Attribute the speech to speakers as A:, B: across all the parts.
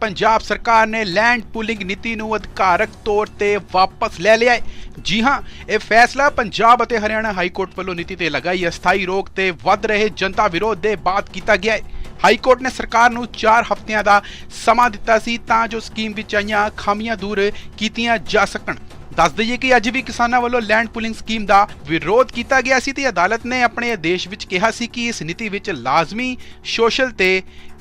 A: ਪੰਜਾਬ ਸਰਕਾਰ ਨੇ land pooling ਨੀਤੀ ਨੂੰ ਅਧਿਕਾਰਕ ਤੌਰ ਤੇ ਵਾਪਸ ਲੈ ਲਿਆ ਹੈ। ਜੀ ਹਾਂ, ਇਹ ਫੈਸਲਾ ਪੰਜਾਬ ਅਤੇ ਹਰਿਆਣਾ ਹਾਈ ਕੋਰਟ ਵੱਲੋਂ ਨੀਤੀ ਤੇ ਲਗਾਈ ਅਸਥਾਈ ਰੋਕ ਤੇ ਵੱਧ ਰਹੇ ਜਨਤਾ ਵਿਰੋਧ ਦੇ ਬਾਅਦ ਕੀਤਾ ਗਿਆ ਹੈ। ਹਾਈ ਕੋਰਟ ਨੇ ਸਰਕਾਰ ਨੂੰ 4 ਹਫ਼ਤਿਆਂ ਦਾ ਸਮਾਂ ਦਿੱਤਾ ਸੀ ਤਾਂ ਜੋ ਸਕੀਮ ਵਿੱਚ ਆਈਆਂ ਖਾਮੀਆਂ ਦੂਰ ਕੀਤੀਆਂ ਜਾ ਸਕਣ। ਦੱਸ ਦਈਏ ਕਿ ਅੱਜ ਵੀ ਕਿਸਾਨਾਂ ਵੱਲੋਂ ਲੈਂਡ ਪੁਲਿੰਗ ਸਕੀਮ ਦਾ ਵਿਰੋਧ ਕੀਤਾ ਗਿਆ ਸੀ ਤੇ ਅਦਾਲਤ ਨੇ ਆਪਣੇ ਆਦੇਸ਼ ਵਿੱਚ ਕਿਹਾ ਸੀ ਕਿ ਇਸ ਨੀਤੀ ਵਿੱਚ ਲਾਜ਼ਮੀ ਸੋਸ਼ਲ ਤੇ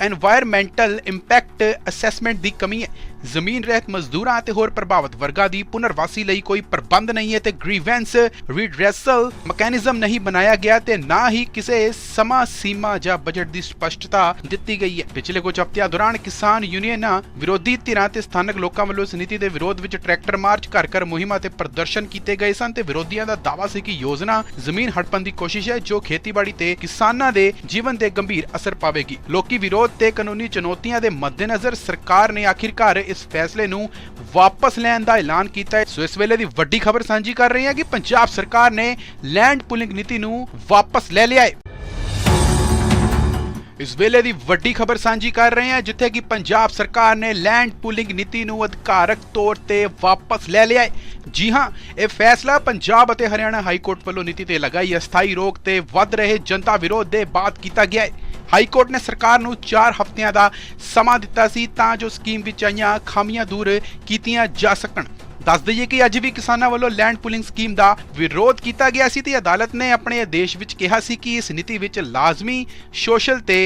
A: এਨवायरमेंटਲ ਇੰਪੈਕਟ ਅਸੈਸਮੈਂਟ ਦੀ ਕਮੀ ਹੈ। ਜ਼ਮੀਨ ਰਹਿਤ ਮਜ਼ਦੂਰਾਂ ਅਤੇ ਹੋਰ ਪ੍ਰਭਾਵਿਤ ਵਰਗਾਂ ਦੀ ਪੁਨਰਵਾਸੀ ਲਈ ਕੋਈ ਪ੍ਰਬੰਧ ਨਹੀਂ ਹੈ ਤੇ ਗ੍ਰੀਵੈਂਸ ਰੀਡਰੈਸਲ ਮੈਕੈਨਿਜ਼ਮ ਨਹੀਂ ਬਣਾਇਆ ਗਿਆ ਤੇ ਨਾ ਹੀ ਕਿਸੇ ਸਮਾਂ ਸੀਮਾ ਜਾਂ ਬਜਟ ਦੀ ਸਪਸ਼ਟਤਾ ਦਿੱਤੀ ਗਈ ਹੈ। ਪਿਛਲੇ ਕੁਝ ਹਫ਼ਤਿਆਂ ਦੌਰਾਨ ਕਿਸਾਨ ਯੂਨੀਅਨਾਂ ਵਿਰੋਧੀ ਧਿਰਾਂ ਤੇ ਸਥਾਨਕ ਲੋਕਾਂ ਵੱਲੋਂ ਇਸ ਨੀਤੀ ਦੇ ਵਿਰੋਧ ਵਿੱਚ ਟਰੈਕਟਰ ਮਾਰਚ, ਘਰ ਘਰ ਮੁਹਿੰਮਾਂ ਤੇ ਪ੍ਰਦਰਸ਼ਨ ਕੀਤੇ ਗਏ ਸਨ ਤੇ ਵਿਰੋਧੀਆਂ ਦਾ ਦਾਅਵਾ ਸੀ ਕਿ ਯੋਜਨਾ ਜ਼ਮੀਨ ਹੜਪਣ ਦੀ ਕੋਸ਼ਿਸ਼ ਹੈ ਜੋ ਖੇਤੀਬਾੜੀ ਤੇ ਕਿਸਾਨਾਂ ਦੇ ਜੀਵਨ ਤੇ ਗੰਭੀਰ ਅਸਰ ਪਾਵੇਗੀ। ਲੋਕੀ ਵਿਰੋਧ ਤੇ ਕਾਨੂੰਨੀ ਚੁਣੌਤੀਆਂ ਦੇ ਮੱਦੇਨਜ਼ਰ ਸਰਕਾਰ ਨੇ ਆਖਿਰਕਾਰ ਇਸ ਫੈਸਲੇ ਨੂੰ ਵਾਪਸ ਲੈਣ ਦਾ ਐਲਾਨ ਕੀਤਾ ਹੈ। ਸੋ ਇਸ ਵੇਲੇ ਦੀ ਵੱਡੀ ਖਬਰ ਸਾਂਝੀ ਕਰ ਰਹੇ ਹਾਂ ਕਿ ਪੰਜਾਬ ਸਰਕਾਰ ਨੇ ਲੈਂਡ ਪੁਲਿੰਗ ਨੀਤੀ ਨੂੰ ਵਾਪਸ ਲੈ ਲਿਆ ਹੈ। ਇਸ ਵੇਲੇ ਦੀ ਵੱਡੀ ਖਬਰ ਸਾਂਝੀ ਕਰ ਰਹੇ ਹਾਂ ਜਿੱਥੇ ਕਿ ਪੰਜਾਬ ਸਰਕਾਰ ਨੇ ਲੈਂਡ ਪੂਲਿੰਗ ਨੀਤੀ ਨੂੰ ਅਧਿਕਾਰਕ ਤੌਰ ਤੇ ਵਾਪਸ ਲੈ ਲਿਆ ਹੈ। ਜੀ ਹਾਂ, ਇਹ ਫੈਸਲਾ ਪੰਜਾਬ ਅਤੇ ਹਰਿਆਣਾ ਹਾਈ ਕੋਰਟ ਵੱਲੋਂ ਨੀਤੀ ਤੇ ਲਗਾਈ ਅਸਥਾਈ ਰੋਕ ਤੇ ਵੱਧ ਰਹੇ ਜਨਤਾ ਵਿਰੋਧ ਦੇ ਬਾਅਦ ਕੀਤਾ ਗਿਆ ਹੈ। ਹਾਈ ਕੋਰਟ ਨੇ ਸਰਕਾਰ ਨੂੰ 4 ਹਫ਼ਤਿਆਂ ਦਾ ਸਮਾਂ ਦਿੱਤਾ ਸੀ ਤਾਂ ਜੋ ਸਕੀਮ ਵਿੱਚ ਆਈਆਂ ਖਾਮੀਆਂ ਦੂਰ ਕੀਤੀਆਂ ਜਾ ਸਕਣ। ਦੱਸ ਦਈਏ ਕਿ ਅੱਜ ਵੀ ਕਿਸਾਨਾਂ ਵੱਲੋਂ ਲੈਂਡ ਪੁਲਿੰਗ ਸਕੀਮ ਦਾ ਵਿਰੋਧ ਕੀਤਾ ਗਿਆ ਸੀ ਤੇ ਅਦਾਲਤ ਨੇ ਆਪਣੇ ਆਦੇਸ਼ ਵਿੱਚ ਕਿਹਾ ਸੀ ਕਿ ਇਸ ਨੀਤੀ ਵਿੱਚ ਲਾਜ਼ਮੀ ਸੋਸ਼ਲ ਤੇ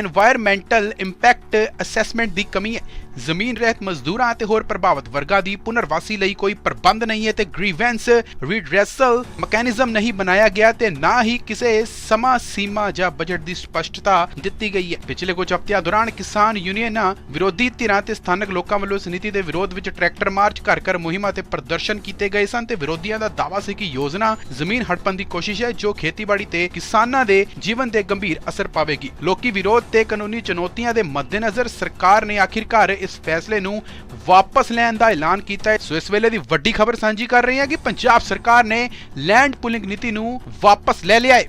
A: এਨवायरमेंटਲ ਇੰਪੈਕਟ ਅਸੈਸਮੈਂਟ ਦੀ ਕਮੀ ਹੈ। ਜ਼ਮੀਨ ਰਹਿਤ ਮਜ਼ਦੂਰਾਂ ਅਤੇ ਹੋਰ ਪ੍ਰਭਾਵਿਤ ਵਰਗਾਂ ਦੀ ਪੁਨਰਵਾਸੀ ਲਈ ਕੋਈ ਪ੍ਰਬੰਧ ਨਹੀਂ ਹੈ ਤੇ ਗ੍ਰੀਵੈਂਸ ਰੀਡਰੈਸਲ ਮੈਕੈਨਿਜ਼ਮ ਨਹੀਂ ਬਣਾਇਆ ਗਿਆ ਤੇ ਨਾ ਹੀ ਕਿਸੇ ਸਮਾਂ ਸੀਮਾ ਜਾਂ ਬਜਟ ਦੀ ਸਪਸ਼ਟਤਾ ਦਿੱਤੀ ਗਈ ਹੈ। ਪਿਛਲੇ ਕੁਝ ਹਫ਼ਤਿਆਂ ਦੌਰਾਨ ਕਿਸਾਨ ਯੂਨੀਅਨਾਂ ਵਿਰੋਧੀ ਧਿਰਾਂ ਤੇ ਸਥਾਨਕ ਲੋਕਾਂ ਵੱਲੋਂ ਇਸ ਨੀਤੀ ਦੇ ਵਿਰੋਧ ਵਿੱਚ ਟਰੈਕਟਰ ਮਾਰਚ, ਘਰ ਘਰ ਮੁਹਿੰਮਾਂ ਤੇ ਪ੍ਰਦਰਸ਼ਨ ਕੀਤੇ ਗਏ ਸਨ ਤੇ ਵਿਰੋਧੀਆਂ ਦਾ ਦਾਅਵਾ ਸੀ ਕਿ ਯੋਜਨਾ ਜ਼ਮੀਨ ਹੜਪਣ ਦੀ ਕੋਸ਼ਿਸ਼ ਹੈ ਜੋ ਖੇਤੀਬਾੜੀ ਤੇ ਕਿਸਾਨਾਂ ਦੇ ਜੀਵਨ ਤੇ ਗੰਭੀਰ ਅਸਰ ਪਾਵੇਗੀ। ਲੋਕੀ ਵਿਰੋਧ ਤੇ ਕਾਨੂੰਨੀ ਚੁਣੌਤੀਆਂ ਦੇ ਮੱਦੇਨਜ਼ਰ ਸਰਕਾਰ ਨੇ ਆਖਿਰਕਾਰ ਇਸ ਫੈਸਲੇ ਨੂੰ ਵਾਪਸ ਲੈਣ ਦਾ ਐਲਾਨ ਕੀਤਾ ਹੈ। ਸੋ ਇਸ ਵੇਲੇ ਦੀ ਵੱਡੀ ਖਬਰ ਸਾਂਝੀ ਕਰ ਰਹੇ ਹਾਂ ਕਿ ਪੰਜਾਬ ਸਰਕਾਰ ਨੇ ਲੈਂਡ ਪੁਲਿੰਗ ਨੀਤੀ ਨੂੰ ਵਾਪਸ ਲੈ ਲਿਆ ਹੈ।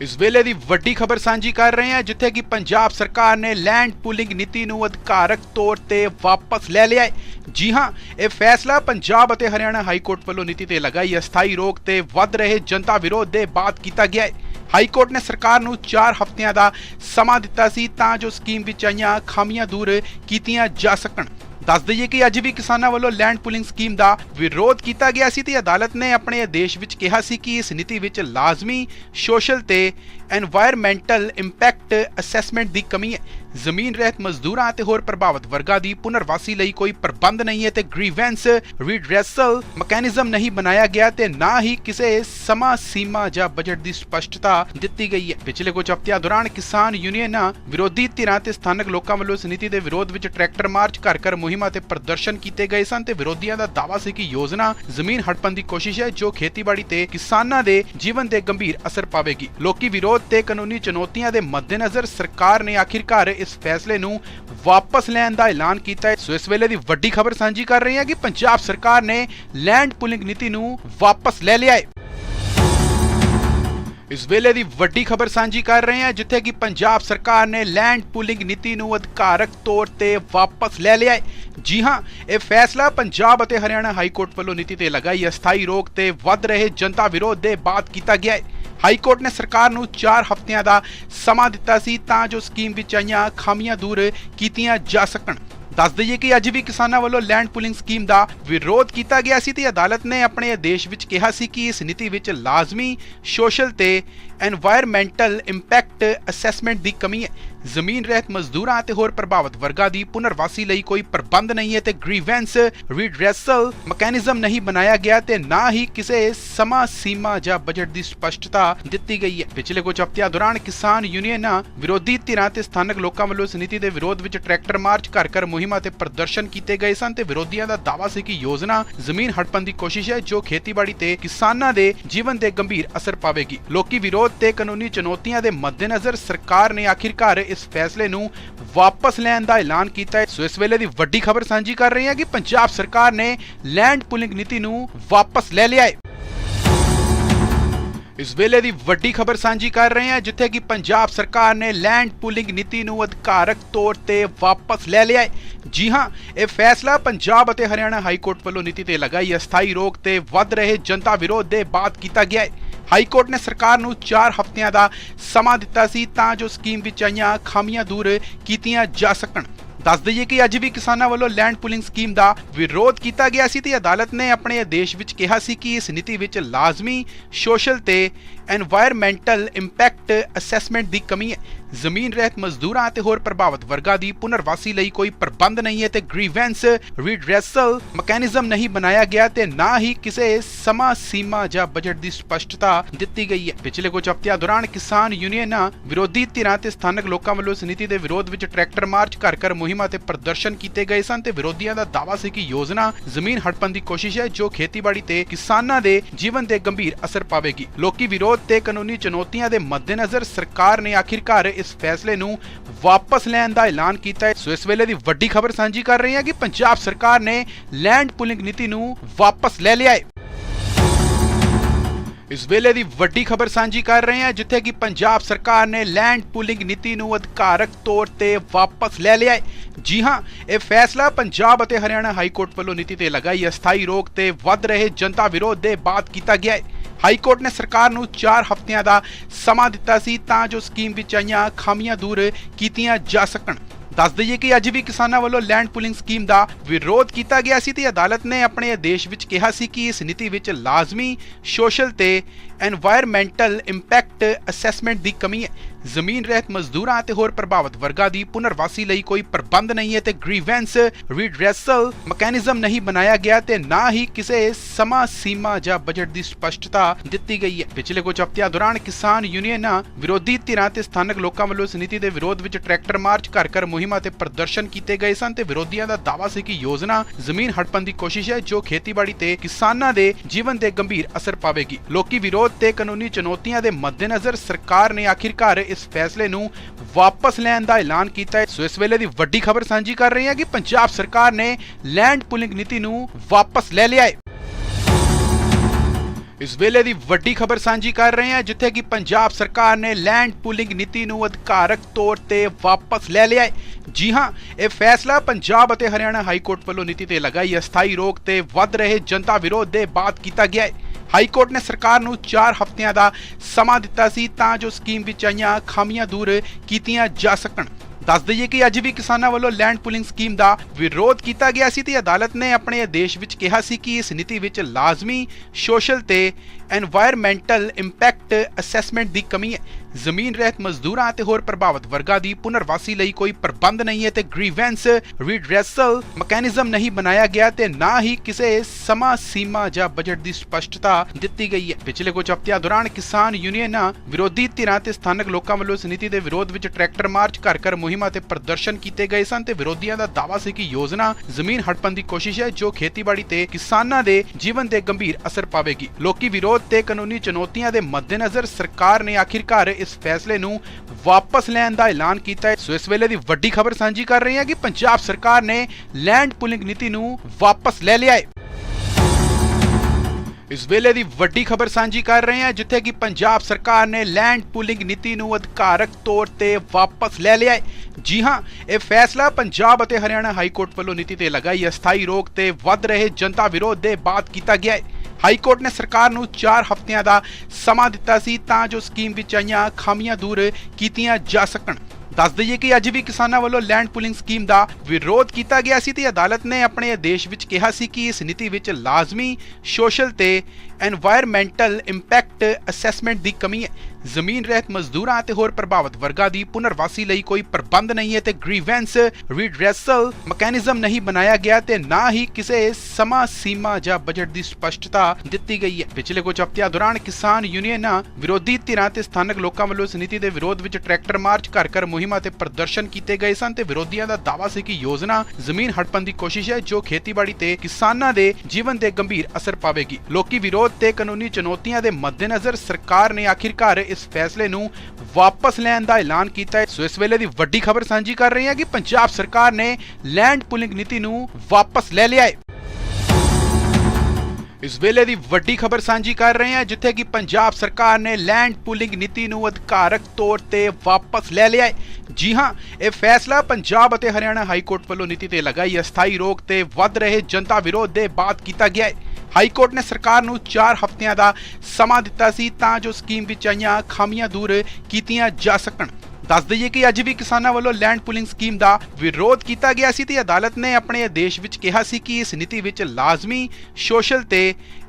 A: ਇਸ ਵੇਲੇ ਦੀ ਵੱਡੀ ਖਬਰ ਸਾਂਝੀ ਕਰ ਰਹੇ ਹਾਂ ਜਿੱਥੇ ਕਿ ਪੰਜਾਬ ਸਰਕਾਰ ਨੇ ਲੈਂਡ ਪੂਲਿੰਗ ਨੀਤੀ ਨੂੰ ਅਧਿਕਾਰਕ ਤੌਰ ਤੇ ਵਾਪਸ ਲੈ ਲਿਆ ਹੈ। ਜੀ ਹਾਂ, ਇਹ ਫੈਸਲਾ ਪੰਜਾਬ ਅਤੇ ਹਰਿਆਣਾ ਹਾਈ ਕੋਰਟ ਵੱਲੋਂ ਨੀਤੀ ਤੇ ਲਗਾਈ ਅਸਥਾਈ ਰੋਕ ਤੇ ਵੱਧ ਰਹੇ ਜਨਤਾ ਵਿਰੋਧ ਦੇ ਬਾਅਦ ਕੀਤਾ ਗਿਆ ਹੈ। ਹਾਈ ਕੋਰਟ ਨੇ ਸਰਕਾਰ ਨੂੰ 4 ਹਫ਼ਤਿਆਂ ਦਾ ਸਮਾਂ ਦਿੱਤਾ ਸੀ ਤਾਂ ਜੋ ਸਕੀਮ ਵਿੱਚ ਆਈਆਂ ਖਾਮੀਆਂ ਦੂਰ ਕੀਤੀਆਂ ਜਾ ਸਕਣ। ਦੱਸ ਦਈਏ ਕਿ ਅੱਜ ਵੀ ਕਿਸਾਨਾਂ ਵੱਲੋਂ ਲੈਂਡ ਪੁਲਿੰਗ ਸਕੀਮ ਦਾ ਵਿਰੋਧ ਕੀਤਾ ਗਿਆ ਸੀ ਤੇ ਅਦਾਲਤ ਨੇ ਆਪਣੇ ਆਦੇਸ਼ ਵਿੱਚ ਕਿਹਾ ਸੀ ਕਿ ਇਸ ਨੀਤੀ ਵਿੱਚ ਲਾਜ਼ਮੀ ਸੋਸ਼ਲ ਤੇ ਐਨਵਾਇਰਨਮੈਂਟਲ ਇੰਪੈਕਟ ਅਸੈਸਮੈਂਟ ਦੀ ਕਮੀ ਹੈ। ਜ਼ਮੀਨ ਰਹਿਤ ਮਜ਼ਦੂਰਾਂ ਅਤੇ ਹੋਰ ਪ੍ਰਭਾਵਿਤ ਵਰਗਾਂ ਦੀ ਪੁਨਰਵਾਸੀ ਲਈ ਕੋਈ ਪ੍ਰਬੰਧ ਨਹੀਂ ਹੈ ਤੇ ਗ੍ਰੀਵੈਂਸ ਰੀਡਰੈਸਲ ਮੈਕੈਨਿਜ਼ਮ ਨਹੀਂ ਬਣਾਇਆ ਗਿਆ ਤੇ ਨਾ ਹੀ ਕਿਸੇ ਸਮਾਂ ਸੀਮਾ ਜਾਂ ਬਜਟ ਦੀ ਸਪਸ਼ਟਤਾ ਦਿੱਤੀ ਗਈ ਹੈ। ਪਿਛਲੇ ਕੁਝ ਹਫ਼ਤਿਆਂ ਦੌਰਾਨ ਕਿਸਾਨ ਯੂਨੀਅਨਾਂ ਵਿਰੋਧੀ ਧਿਰਾਂ ਤੇ ਸਥਾਨਕ ਲੋਕਾਂ ਵੱਲੋਂ ਇਸ ਨੀਤੀ ਦੇ ਵਿਰੋਧ ਵਿੱਚ ਟਰੈਕਟਰ ਮਾਰਚ ਘਰ ਘਰ ਮੁਹਿੰਮਾਂ ਤੇ ਪ੍ਰਦਰਸ਼ਨ ਕੀਤੇ ਗਏ ਸਨ ਤੇ ਵਿਰੋਧੀਆਂ ਦਾ ਦਾਅਵਾ ਸੀ ਕਿ ਯੋਜਨਾ ਜ਼ਮੀਨ ਹੜਪਣ ਦੀ ਕੋਸ਼ਿਸ਼ ਹੈ ਜੋ ਖੇਤੀਬਾੜੀ ਤੇ ਕਿਸਾਨਾਂ ਦੇ ਜੀਵਨ ਤੇ ਗੰਭੀਰ ਅਸਰ ਪਾਵੇਗੀ। ਲੋਕੀ ਵਿਰੋਧ ਤੇ ਕਾਨੂੰਨੀ ਚੁਣੌਤੀਆਂ ਦੇ ਮੱਦੇਨਜ਼ਰ ਸਰਕਾਰ ਨੇ ਆਖਿਰਕਾਰ ਇਸ ਫੈਸਲੇ ਨੂੰ ਵਾਪਸ ਲੈਣ ਦਾ ਐਲਾਨ ਕੀਤਾ ਹੈ। ਸੋ ਇਸ ਵੇਲੇ ਦੀ ਵੱਡੀ ਖਬਰ ਸਾਂਝੀ ਕਰ ਰਹੇ ਹਾਂ ਕਿ ਪੰਜਾਬ ਸਰਕਾਰ ਨੇ ਲੈਂਡ ਪੁਲਿੰਗ ਨੀਤੀ ਨੂੰ ਵਾਪਸ ਲੈ ਲਿਆ ਹੈ। ਇਸ ਵੇਲੇ ਦੀ ਵੱਡੀ ਖਬਰ ਸਾਂਝੀ ਕਰ ਰਹੇ ਹਾਂ ਜਿੱਥੇ ਕਿ ਪੰਜਾਬ ਸਰਕਾਰ ਨੇ ਲੈਂਡ ਪੂਲਿੰਗ ਨੀਤੀ ਨੂੰ ਅਧਿਕਾਰਕ ਤੌਰ ਤੇ ਵਾਪਸ ਲੈ ਲਿਆ ਹੈ। ਜੀ ਹਾਂ, ਇਹ ਫੈਸਲਾ ਪੰਜਾਬ ਅਤੇ ਹਰਿਆਣਾ ਹਾਈ ਕੋਰਟ ਵੱਲੋਂ ਨੀਤੀ ਤੇ ਲਗਾਈ ਅਸਥਾਈ ਰੋਕ ਤੇ ਵੱਧ ਰਹੇ ਜਨਤਾ ਵਿਰੋਧ ਦੇ ਬਾਅਦ ਕੀਤਾ ਗਿਆ ਹੈ। ਹਾਈ ਕੋਰਟ ਨੇ ਸਰਕਾਰ ਨੂੰ 4 ਹਫ਼ਤਿਆਂ ਦਾ ਸਮਾਂ ਦਿੱਤਾ ਸੀ ਤਾਂ ਜੋ ਸਕੀਮ ਵਿੱਚ ਆਈਆਂ ਖਾਮੀਆਂ ਦੂਰ ਕੀਤੀਆਂ ਜਾ ਸਕਣ। ਦੱਸ ਦਈਏ ਕਿ ਅੱਜ ਵੀ ਕਿਸਾਨਾਂ ਵੱਲੋਂ ਲੈਂਡ ਪੂਲਿੰਗ ਸਕੀਮ ਦਾ ਵਿਰੋਧ ਕੀਤਾ ਗਿਆ ਸੀ ਤੇ ਅਦਾਲਤ ਨੇ ਆਪਣੇ ਆਦੇਸ਼ ਵਿੱਚ ਕਿਹਾ ਸੀ ਕਿ ਇਸ ਨੀਤੀ ਵਿੱਚ ਲਾਜ਼ਮੀ ਸੋਸ਼ਲ ਤੇ এনवायरमेंटल ਇੰਪੈਕਟ ਅਸੈਸਮੈਂਟ ਦੀ ਕਮੀ ਹੈ। ਜ਼ਮੀਨ ਰਹਿਤ ਮਜ਼ਦੂਰਾਂ ਅਤੇ ਹੋਰ ਪ੍ਰਭਾਵਿਤ ਵਰਗਾਂ ਦੀ ਪੁਨਰਵਾਸੀ ਲਈ ਕੋਈ ਪ੍ਰਬੰਧ ਨਹੀਂ ਹੈ ਤੇ ਗ੍ਰੀਵੈਂਸ ਰੀਡਰੈਸਲ ਮੈਕੈਨਿਜ਼ਮ ਨਹੀਂ ਬਣਾਇਆ ਗਿਆ ਤੇ ਨਾ ਹੀ ਕਿਸੇ ਸਮਾਂ ਸੀਮਾ ਜਾਂ ਬਜਟ ਦੀ ਸਪਸ਼ਟਤਾ ਦਿੱਤੀ ਗਈ ਹੈ। ਪਿਛਲੇ ਕੁਝ ਹਫ਼ਤਿਆਂ ਦੌਰਾਨ ਕਿਸਾਨ ਯੂਨੀਅਨਾਂ ਵਿਰੋਧੀ ਧਿਰਾਂ ਤੇ ਸਥਾਨਕ ਲੋਕਾਂ ਵੱਲੋਂ ਇਸ ਨੀਤੀ ਦੇ ਵਿਰੋਧ ਵਿੱਚ ਟਰੈਕਟਰ ਮਾਰਚ ਘਰ ਘਰ ਮੁਹਿੰਮਾਂ ਤੇ ਪ੍ਰਦਰਸ਼ਨ ਕੀਤੇ ਗਏ ਸਨ ਤੇ ਵਿਰੋਧੀਆਂ ਦਾ ਦਾਅਵਾ ਸੀ ਕਿ ਯੋਜਨਾ ਜ਼ਮੀਨ ਹੜਪਣ ਦੀ ਕੋਸ਼ਿਸ਼ ਹੈ ਜੋ ਖੇਤੀਬਾੜੀ ਤੇ ਕਿਸਾਨਾਂ ਦੇ ਜੀਵਨ ਤੇ ਗੰਭੀਰ ਅਸਰ ਪਾਵੇਗੀ। ਲੋਕੀ ਵਿਰੋਧ ਤੇ ਕਾਨੂੰਨੀ ਚੁਣੌਤੀਆਂ ਦੇ ਮੱਦੇਨਜ਼ਰ ਸਰਕਾਰ ਨੇ ਆਖਿਰਕਾਰ ਇਸ ਫੈਸਲੇ ਨੂੰ ਵਾਪਸ ਲੈਣ ਦਾ ਐਲਾਨ ਕੀਤਾ ਹੈ। ਸੋ ਇਸ ਵੇਲੇ ਦੀ ਵੱਡੀ ਖਬਰ ਸਾਂਝੀ ਕਰ ਰਹੇ ਹਾਂ ਕਿ ਪੰਜਾਬ ਸਰਕਾਰ ਨੇ ਲੈਂਡ ਪੁਲਿੰਗ ਨੀਤੀ ਨੂੰ ਵਾਪਸ ਲੈ ਲਿਆ ਹੈ। ਇਸ ਵੇਲੇ ਦੀ ਵੱਡੀ ਖਬਰ ਸਾਂਝੀ ਕਰ ਰਹੇ ਹਾਂ ਜਿੱਥੇ ਕਿ ਪੰਜਾਬ ਸਰਕਾਰ ਨੇ ਲੈਂਡ ਪੂਲਿੰਗ ਨੀਤੀ ਨੂੰ ਅਧਿਕਾਰਕ ਤੌਰ ਤੇ ਵਾਪਸ ਲੈ ਲਿਆ ਹੈ। ਜੀ ਹਾਂ, ਇਹ ਫੈਸਲਾ ਪੰਜਾਬ ਅਤੇ ਹਰਿਆਣਾ ਹਾਈ ਕੋਰਟ ਵੱਲੋਂ ਨੀਤੀ ਤੇ ਲਗਾਈ ਅਸਥਾਈ ਰੋਕ ਤੇ ਵੱਧ ਰਹੇ ਜਨਤਾ ਵਿਰੋਧ ਦੇ ਬਾਅਦ ਕੀਤਾ ਗਿਆ ਹੈ। ਹਾਈ ਕੋਰਟ ਨੇ ਸਰਕਾਰ ਨੂੰ 4 ਹਫ਼ਤਿਆਂ ਦਾ ਸਮਾਂ ਦਿੱਤਾ ਸੀ ਤਾਂ ਜੋ ਸਕੀਮ ਵਿੱਚ ਆਈਆਂ ਖਾਮੀਆਂ ਦੂਰ ਕੀਤੀਆਂ ਜਾ ਸਕਣ। ਦੱਸ ਦਈਏ ਕਿ ਅੱਜ ਵੀ ਕਿਸਾਨਾਂ ਵੱਲੋਂ ਲੈਂਡ ਪੁਲਿੰਗ ਸਕੀਮ ਦਾ ਵਿਰੋਧ ਕੀਤਾ ਗਿਆ ਸੀ ਤੇ ਅਦਾਲਤ ਨੇ ਆਪਣੇ ਆਦੇਸ਼ ਵਿੱਚ ਕਿਹਾ ਸੀ ਕਿ ਇਸ ਨੀਤੀ ਵਿੱਚ ਲਾਜ਼ਮੀ ਸੋਸ਼ਲ ਤੇ এনवायरमेंटल ਇੰਪੈਕਟ ਅਸੈਸਮੈਂਟ ਦੀ ਕਮੀ ਹੈ। ਜ਼ਮੀਨ ਰਹਿਤ ਮਜ਼ਦੂਰਾਂ ਅਤੇ ਹੋਰ ਪ੍ਰਭਾਵਿਤ ਵਰਗਾਂ ਦੀ ਪੁਨਰਵਾਸੀ ਲਈ ਕੋਈ ਪ੍ਰਬੰਧ ਨਹੀਂ ਹੈ ਤੇ ਗ੍ਰੀਵੈਂਸ ਰੀਡਰੈਸਲ ਮੈਕੈਨਿਜ਼ਮ ਨਹੀਂ ਬਣਾਇਆ ਗਿਆ ਤੇ ਨਾ ਹੀ ਕਿਸੇ ਸਮਾਂ ਸੀਮਾ ਜਾਂ ਬਜਟ ਦੀ ਸਪਸ਼ਟਤਾ ਦਿੱਤੀ ਗਈ ਹੈ। ਪਿਛਲੇ ਕੁਝ ਹਫ਼ਤਿਆਂ ਦੌਰਾਨ ਕਿਸਾਨ ਯੂਨੀਅਨਾਂ ਵਿਰੋਧੀ ਧਿਰਾਂ ਤੇ ਸਥਾਨਕ ਲੋਕਾਂ ਵੱਲੋਂ ਇਸ ਨੀਤੀ ਦੇ ਵਿਰੋਧ ਵਿੱਚ ਟਰੈਕਟਰ ਮਾਰਚ ਕਰ ਕਰ ਮੁਹਿੰਮਾਂ ਤੇ ਪ੍ਰਦਰਸ਼ਨ ਕੀਤੇ ਗਏ ਸਨ ਤੇ ਵਿਰੋਧੀਆਂ ਦਾ ਦਾਅਵਾ ਸੀ ਕਿ ਯੋਜਨਾ ਜ਼ਮੀਨ ਹੜਪਣ ਦੀ ਕੋਸ਼ਿਸ਼ ਹੈ ਜੋ ਖੇਤੀਬਾੜੀ ਤੇ ਕਿਸਾਨਾਂ ਦੇ ਜੀਵਨ ਤੇ ਗੰਭੀਰ ਅਸਰ ਪਾਵੇਗੀ। ਲੋਕੀ ਵਿਰੋਧ ਤੇ ਕਾਨੂੰਨੀ ਚੁਣੌਤੀਆਂ ਦੇ ਮੱਦੇਨਜ਼ਰ ਸਰਕਾਰ ਨੇ ਆਖਿਰਕਾਰ ਇਸ ਫੈਸਲੇ ਨੂੰ ਵਾਪਸ ਲੈਣ ਦਾ ਐਲਾਨ ਕੀਤਾ ਹੈ। ਸੋ ਇਸ ਵੇਲੇ ਦੀ ਵੱਡੀ ਖਬਰ ਸਾਂਝੀ ਕਰ ਰਹੇ ਹਾਂ ਕਿ ਪੰਜਾਬ ਸਰਕਾਰ ਨੇ ਲੈਂਡ ਪੁਲਿੰਗ ਨੀਤੀ ਨੂੰ ਵਾਪਸ ਲੈ ਲਿਆ ਹੈ। ਇਸ ਵੇਲੇ ਦੀ ਵੱਡੀ ਖਬਰ ਸਾਂਝੀ ਕਰ ਰਹੇ ਹਾਂ ਜਿੱਥੇ ਕਿ ਪੰਜਾਬ ਸਰਕਾਰ ਨੇ ਲੈਂਡ ਪੂਲਿੰਗ ਨੀਤੀ ਨੂੰ ਅਧਿਕਾਰਕ ਤੌਰ ਤੇ ਵਾਪਸ ਲੈ ਲਿਆ ਹੈ। ਜੀ ਹਾਂ, ਇਹ ਫੈਸਲਾ ਪੰਜਾਬ ਅਤੇ ਹਰਿਆਣਾ ਹਾਈ ਕੋਰਟ ਵੱਲੋਂ ਨੀਤੀ ਤੇ ਲਗਾਈ ਅਸਥਾਈ ਰੋਕ ਤੇ ਵੱਧ ਰਹੇ ਜਨਤਾ ਵਿਰੋਧ ਦੇ ਬਾਅਦ ਕੀਤਾ ਗਿਆ ਹੈ। ਹਾਈ ਕੋਰਟ ਨੇ ਸਰਕਾਰ ਨੂੰ 4 ਹਫ਼ਤਿਆਂ ਦਾ ਸਮਾਂ ਦਿੱਤਾ ਸੀ ਤਾਂ ਜੋ ਸਕੀਮ ਵਿੱਚ ਆਈਆਂ ਖਾਮੀਆਂ ਦੂਰ ਕੀਤੀਆਂ ਜਾ ਸਕਣ। ਦੱਸ ਦਈਏ ਕਿ ਅੱਜ ਵੀ ਕਿਸਾਨਾਂ ਵੱਲੋਂ ਲੈਂਡ ਪੁਲਿੰਗ ਸਕੀਮ ਦਾ ਵਿਰੋਧ ਕੀਤਾ ਗਿਆ ਸੀ ਤੇ ਅਦਾਲਤ ਨੇ ਆਪਣੇ ਆਦੇਸ਼ ਵਿੱਚ ਕਿਹਾ ਸੀ ਕਿ ਇਸ ਨੀਤੀ ਵਿੱਚ ਲਾਜ਼ਮੀ ਸੋਸ਼ਲ ਤੇ ਐਨਵਾਇਰਨਮੈਂਟਲ ਇੰਪੈਕਟ ਅਸੈਸਮੈਂਟ ਦੀ ਕਮੀ ਹੈ। ਜ਼ਮੀਨ ਰਹਿਤ ਮਜ਼ਦੂਰਾਂ ਅਤੇ ਹੋਰ ਪ੍ਰਭਾਵਿਤ ਵਰਗਾਂ ਦੀ ਪੁਨਰਵਾਸੀ ਲਈ ਕੋਈ ਪ੍ਰਬੰਧ ਨਹੀਂ ਹੈ ਤੇ ਗ੍ਰੀਵੈਂਸ ਰੀਡਰੈਸਲ ਮੈਕੈਨਿਜ਼ਮ ਨਹੀਂ ਬਣਾਇਆ ਗਿਆ ਤੇ ਨਾ ਹੀ ਕਿਸੇ ਸਮਾਂ ਸੀਮਾ ਜਾਂ ਬਜਟ ਦੀ ਸਪਸ਼ਟਤਾ ਦਿੱਤੀ ਗਈ ਹੈ। ਪਿਛਲੇ ਕੁਝ ਹਫ਼ਤਿਆਂ ਦੌਰਾਨ ਕਿਸਾਨ ਯੂਨੀਅਨਾਂ ਵਿਰੋਧੀ ਧਿਰਾਂ ਤੇ ਸਥਾਨਕ ਲੋਕਾਂ ਵੱਲੋਂ ਇਸ ਨੀਤੀ ਦੇ ਵਿਰੋਧ ਵਿੱਚ ਟਰੈਕਟਰ ਮਾਰਚ ਘਰ ਘਰ ਮੁਹਿੰਮਾਂ ਤੇ ਪ੍ਰਦਰਸ਼ਨ ਕੀਤੇ ਗਏ ਸਨ ਤੇ ਵਿਰੋਧੀਆਂ ਦਾ ਦਾਅਵਾ ਸੀ ਕਿ ਯੋਜਨਾ ਜ਼ਮੀਨ ਹੜਪਣ ਦੀ ਕੋਸ਼ਿਸ਼ ਹੈ ਜੋ ਖੇਤੀਬਾੜੀ ਤੇ ਕਿਸਾਨਾਂ ਦੇ ਜੀਵਨ ਤੇ ਗੰਭੀਰ ਅਸਰ ਪਾਵੇਗੀ। ਲੋਕੀ ਵਿਰੋਧ ਤੇ ਕਾਨੂੰਨੀ ਚੁਣੌਤੀਆਂ ਦੇ ਮੱਦੇਨਜ਼ਰ ਸਰਕਾਰ ਨੇ ਆਖਿਰਕਾਰ ਇਸ ਫੈਸਲੇ ਨੂੰ ਵਾਪਸ ਲੈਣ ਦਾ ਐਲਾਨ ਕੀਤਾ ਹੈ। ਸੋ ਇਸ ਵੇਲੇ ਦੀ ਵੱਡੀ ਖਬਰ ਸਾਂਝੀ ਕਰ ਰਹੇ ਹਾਂ ਕਿ ਪੰਜਾਬ ਸਰਕਾਰ ਨੇ ਲੈਂਡ ਪੁਲਿੰਗ ਨੀਤੀ ਨੂੰ ਵਾਪਸ ਲੈ ਲਿਆ ਹੈ। ਇਸ ਵੇਲੇ ਦੀ ਵੱਡੀ ਖਬਰ ਸਾਂਝੀ ਕਰ ਰਹੇ ਹਾਂ ਜਿੱਥੇ ਕਿ ਪੰਜਾਬ ਸਰਕਾਰ ਨੇ ਲੈਂਡ ਪੂਲਿੰਗ ਨੀਤੀ ਨੂੰ ਅਧਿਕਾਰਕ ਤੌਰ ਤੇ ਵਾਪਸ ਲੈ ਲਿਆ ਹੈ। ਜੀ ਹਾਂ, ਇਹ ਫੈਸਲਾ ਪੰਜਾਬ ਅਤੇ ਹਰਿਆਣਾ ਹਾਈ ਕੋਰਟ ਵੱਲੋਂ ਨੀਤੀ ਤੇ ਲਗਾਈ ਅਸਥਾਈ ਰੋਕ ਤੇ ਵੱਧ ਰਹੇ ਜਨਤਾ ਵਿਰੋਧ ਦੇ ਬਾਅਦ ਕੀਤਾ ਗਿਆ ਹੈ। ਹਾਈ ਕੋਰਟ ਨੇ ਸਰਕਾਰ ਨੂੰ 4 ਹਫ਼ਤਿਆਂ ਦਾ ਸਮਾਂ ਦਿੱਤਾ ਸੀ ਤਾਂ ਜੋ ਸਕੀਮ ਵਿੱਚ ਆਈਆਂ ਖਾਮੀਆਂ ਦੂਰ ਕੀਤੀਆਂ ਜਾ ਸਕਣ। ਦੱਸ ਦਈਏ ਕਿ ਅੱਜ ਵੀ ਕਿਸਾਨਾਂ ਵੱਲੋਂ ਲੈਂਡ ਪੁਲਿੰਗ ਸਕੀਮ ਦਾ ਵਿਰੋਧ ਕੀਤਾ ਗਿਆ ਸੀ ਤੇ ਅਦਾਲਤ ਨੇ ਆਪਣੇ ਆਦੇਸ਼ ਵਿੱਚ ਕਿਹਾ ਸੀ ਕਿ ਇਸ ਨੀਤੀ ਵਿੱਚ ਲਾਜ਼ਮੀ ਸੋਸ਼ਲ ਤੇ এনवायरमेंटल ਇੰਪੈਕਟ ਅਸੈਸਮੈਂਟ ਦੀ ਕਮੀ ਹੈ। ਜ਼ਮੀਨ ਰਹਿਤ ਮਜ਼ਦੂਰਾਂ ਅਤੇ ਹੋਰ ਪ੍ਰਭਾਵਿਤ ਵਰਗਾਂ ਦੀ ਪੁਨਰਵਾਸੀ ਲਈ ਕੋਈ ਪ੍ਰਬੰਧ ਨਹੀਂ ਹੈ ਤੇ ਗ੍ਰੀਵੈਂਸ ਰੀਡਰੈਸਲ ਮੈਕੈਨਿਜ਼ਮ ਨਹੀਂ ਬਣਾਇਆ ਗਿਆ ਤੇ ਨਾ ਹੀ ਕਿਸੇ ਸਮਾਂ ਸੀਮਾ ਜਾਂ ਬਜਟ ਦੀ ਸਪਸ਼ਟਤਾ ਦਿੱਤੀ ਗਈ ਹੈ। ਪਿਛਲੇ ਕੁਝ ਹਫ਼ਤਿਆਂ ਦੌਰਾਨ ਕਿਸਾਨ ਯੂਨੀਅਨਾਂ ਵਿਰੋਧੀ ਧਿਰਾਂ ਤੇ ਸਥਾਨਕ ਲੋਕਾਂ ਵੱਲੋਂ ਇਸ ਨੀਤੀ ਦੇ ਵਿਰੋਧ ਵਿੱਚ ਟਰੈਕਟਰ ਮਾਰਚ ਘਰ ਘਰ ਮੁਹਿੰਮਾਂ ਤੇ ਪ੍ਰਦਰਸ਼ਨ ਕੀਤੇ ਗਏ ਸਨ ਤੇ ਵਿਰੋਧੀਆਂ ਦਾ ਦਾਅਵਾ ਸੀ ਕਿ ਯੋਜਨਾ ਜ਼ਮੀਨ ਹੜਪਣ ਦੀ ਕੋਸ਼ਿਸ਼ ਹੈ ਜੋ ਖੇਤੀਬਾੜੀ ਤੇ ਕਿਸਾਨਾਂ ਦੇ ਜੀਵਨ ਤੇ ਗੰਭੀਰ ਅਸਰ ਪਾਵੇਗੀ। ਲੋਕੀ ਵਿਰੋਧ ਤੇ ਕਾਨੂੰਨੀ ਚੁਣੌਤੀਆਂ ਦੇ ਮੱਦੇਨਜ਼ਰ ਸਰਕਾਰ ਨੇ ਆਖਿਰਕਾਰ ਇਸ ਫੈਸਲੇ ਨੂੰ ਵਾਪਸ ਲੈਣ ਦਾ ਐਲਾਨ ਕੀਤਾ ਹੈ। ਸੋ ਇਸ ਵੇਲੇ ਦੀ ਵੱਡੀ ਖਬਰ ਸਾਂਝੀ ਕਰ ਰਹੇ ਹਾਂ ਕਿ ਪੰਜਾਬ ਸਰਕਾਰ ਨੇ ਲੈਂਡ ਪੁਲਿੰਗ ਨੀਤੀ ਨੂੰ ਵਾਪਸ ਲੈ ਲਿਆ ਹੈ। ਇਸ ਵੇਲੇ ਦੀ ਵੱਡੀ ਖਬਰ ਸਾਂਝੀ ਕਰ ਰਹੇ ਹਾਂ ਜਿੱਥੇ ਕਿ ਪੰਜਾਬ ਸਰਕਾਰ ਨੇ ਲੈਂਡ ਪੂਲਿੰਗ ਨੀਤੀ ਨੂੰ ਅਧਿਕਾਰਕ ਤੌਰ ਤੇ ਵਾਪਸ ਲੈ ਲਿਆ ਹੈ। ਜੀ ਹਾਂ, ਇਹ ਫੈਸਲਾ ਪੰਜਾਬ ਅਤੇ ਹਰਿਆਣਾ ਹਾਈ ਕੋਰਟ ਵੱਲੋਂ ਨੀਤੀ ਤੇ ਲਗਾਈ ਅਸਥਾਈ ਰੋਕ ਤੇ ਵੱਧ ਰਹੇ ਜਨਤਾ ਵਿਰੋਧ ਦੇ ਬਾਅਦ ਕੀਤਾ ਗਿਆ ਹੈ। ਹਾਈ ਕੋਰਟ ਨੇ ਸਰਕਾਰ ਨੂੰ 4 ਹਫ਼ਤਿਆਂ ਦਾ ਸਮਾਂ ਦਿੱਤਾ ਸੀ ਤਾਂ ਜੋ ਸਕੀਮ ਵਿੱਚ ਆਈਆਂ ਖਾਮੀਆਂ ਦੂਰ ਕੀਤੀਆਂ ਜਾ ਸਕਣ। ਦੱਸ ਦਈਏ ਕਿ ਅੱਜ ਵੀ ਕਿਸਾਨਾਂ ਵੱਲੋਂ ਲੈਂਡ ਪੂਲਿੰਗ ਸਕੀਮ ਦਾ ਵਿਰੋਧ ਕੀਤਾ ਗਿਆ ਸੀ ਤੇ ਅਦਾਲਤ ਨੇ ਆਪਣੇ ਆਦੇਸ਼ ਵਿੱਚ ਕਿਹਾ ਸੀ ਕਿ ਇਸ ਨੀਤੀ ਵਿੱਚ ਲਾਜ਼ਮੀ ਸੋਸ਼ਲ ਤੇ ਐਨਵਾਇਰਨਮੈਂਟਲ ਇੰਪੈਕਟ ਅਸੈਸਮੈਂਟ ਦੀ ਕਮੀ ਹੈ। ਜ਼ਮੀਨ ਰਹਿਤ ਮਜ਼ਦੂਰਾਂ ਅਤੇ ਹੋਰ ਪ੍ਰਭਾਵਿਤ ਵਰਗਾਂ ਦੀ ਪੁਨਰਵਾਸੀ ਲਈ ਕੋਈ ਪ੍ਰਬੰਧ ਨਹੀਂ ਹੈ ਤੇ ਗ੍ਰੀਵੈਂਸ ਰੀਡਰੈਸਲ ਮੈਕੈਨਿਜ਼ਮ ਨਹੀਂ ਬਣਾਇਆ ਗਿਆ ਤੇ ਨਾ ਹੀ ਕਿਸੇ ਸਮਾਂ ਸੀਮਾ ਜਾਂ ਬਜਟ ਦੀ ਸਪਸ਼ਟਤਾ ਦਿੱਤੀ ਗਈ ਹੈ। ਪਿਛਲੇ ਕੁਝ ਹਫ਼ਤਿਆਂ ਦੌਰਾਨ ਕਿਸਾਨ ਯੂਨੀਅਨਾਂ ਵਿਰੋਧੀ ਧਿਰਾਂ ਤੇ ਸਥਾਨਕ ਲੋਕਾਂ ਵੱਲੋਂ ਇਸ ਨੀਤੀ ਦੇ ਵਿਰੋਧ ਵਿੱਚ ਟਰੈਕਟਰ ਮਾਰਚ, ਘਰ ਘਰ ਮੁਹਿੰਮਾਂ ਤੇ ਪ੍ਰਦਰਸ਼ਨ ਕੀਤੇ ਗਏ ਸਨ ਤੇ ਵਿਰੋਧੀਆਂ ਦਾ ਦਾਅਵਾ ਸੀ ਕਿ ਯੋਜਨਾ ਜ਼ਮੀਨ ਹੜਪਣ ਦੀ ਕੋਸ਼ਿਸ਼ ਹੈ, ਜੋ ਖੇਤੀਬਾੜੀ ਤੇ ਕਿਸਾਨਾਂ ਦੇ ਜੀਵਨ ਤੇ ਗੰਭੀਰ ਅਸਰ ਪਾਵੇਗੀ। ਲੋਕੀ ਵਿਰੋਧ ਤੇ ਕਾਨੂੰਨੀ ਚੁਣੌਤੀਆਂ ਦੇ ਮੱਦੇਨਜ਼ਰ ਸਰਕਾਰ ਨੇ ਆਖਿਰਕਾਰ ਇਸ ਫੈਸਲੇ ਨੂੰ ਵਾਪਸ ਲੈਣ ਦਾ ਐਲਾਨ ਕੀਤਾ ਹੈ। ਸੋ ਇਸ ਵੇਲੇ ਦੀ ਵੱਡੀ ਖਬਰ ਸਾਂਝੀ ਕਰ ਰਹੇ ਹਾਂ ਕਿ ਪੰਜਾਬ ਸਰਕਾਰ ਨੇ ਲੈਂਡ ਪੁਲਿੰਗ ਨੀਤੀ ਨੂੰ ਵਾਪਸ ਲੈ ਲਿਆ ਹੈ। ਇਸ ਵੇਲੇ ਦੀ ਵੱਡੀ ਖਬਰ ਸਾਂਝੀ ਕਰ ਰਹੇ ਹਾਂ, ਜਿੱਥੇ ਕਿ ਪੰਜਾਬ ਸਰਕਾਰ ਨੇ ਲੈਂਡ ਪੂਲਿੰਗ ਨੀਤੀ ਨੂੰ ਅਧਿਕਾਰਕ ਤੌਰ ਤੇ ਵਾਪਸ ਲੈ ਲਿਆ ਹੈ। ਜੀ ਹਾਂ, ਇਹ ਫੈਸਲਾ ਪੰਜਾਬ ਅਤੇ ਹਰਿਆਣਾ ਹਾਈ ਕੋਰਟ ਵੱਲੋਂ ਨੀਤੀ ਤੇ ਲਗਾਈ ਅਸਥਾਈ ਰੋਕ ਤੇ ਵੱਧ ਰਹੇ ਜਨਤਾ ਵਿਰੋਧ ਦੇ ਬਾਅਦ ਕੀਤਾ ਗਿਆ ਹੈ। ਹਾਈ ਕੋਰਟ ਨੇ ਸਰਕਾਰ ਨੂੰ 4 ਹਫ਼ਤਿਆਂ ਦਾ ਸਮਾਂ ਦਿੱਤਾ ਸੀ ਤਾਂ ਜੋ ਸਕੀਮ ਵਿੱਚ ਆਈਆਂ ਖਾਮੀਆਂ ਦੂਰ ਕੀਤੀਆਂ ਜਾ ਸਕਣ। ਦੱਸ ਦਈਏ ਕਿ ਅੱਜ ਵੀ ਕਿਸਾਨਾਂ ਵੱਲੋਂ ਲੈਂਡ ਪੂਲਿੰਗ ਸਕੀਮ ਦਾ ਵਿਰੋਧ ਕੀਤਾ ਗਿਆ ਸੀ ਤੇ ਅਦਾਲਤ ਨੇ ਆਪਣੇ ਆਦੇਸ਼ ਵਿੱਚ ਕਿਹਾ ਸੀ ਕਿ ਇਸ ਨੀਤੀ ਵਿੱਚ ਲਾਜ਼ਮੀ ਸੋਸ਼ਲ ਤੇ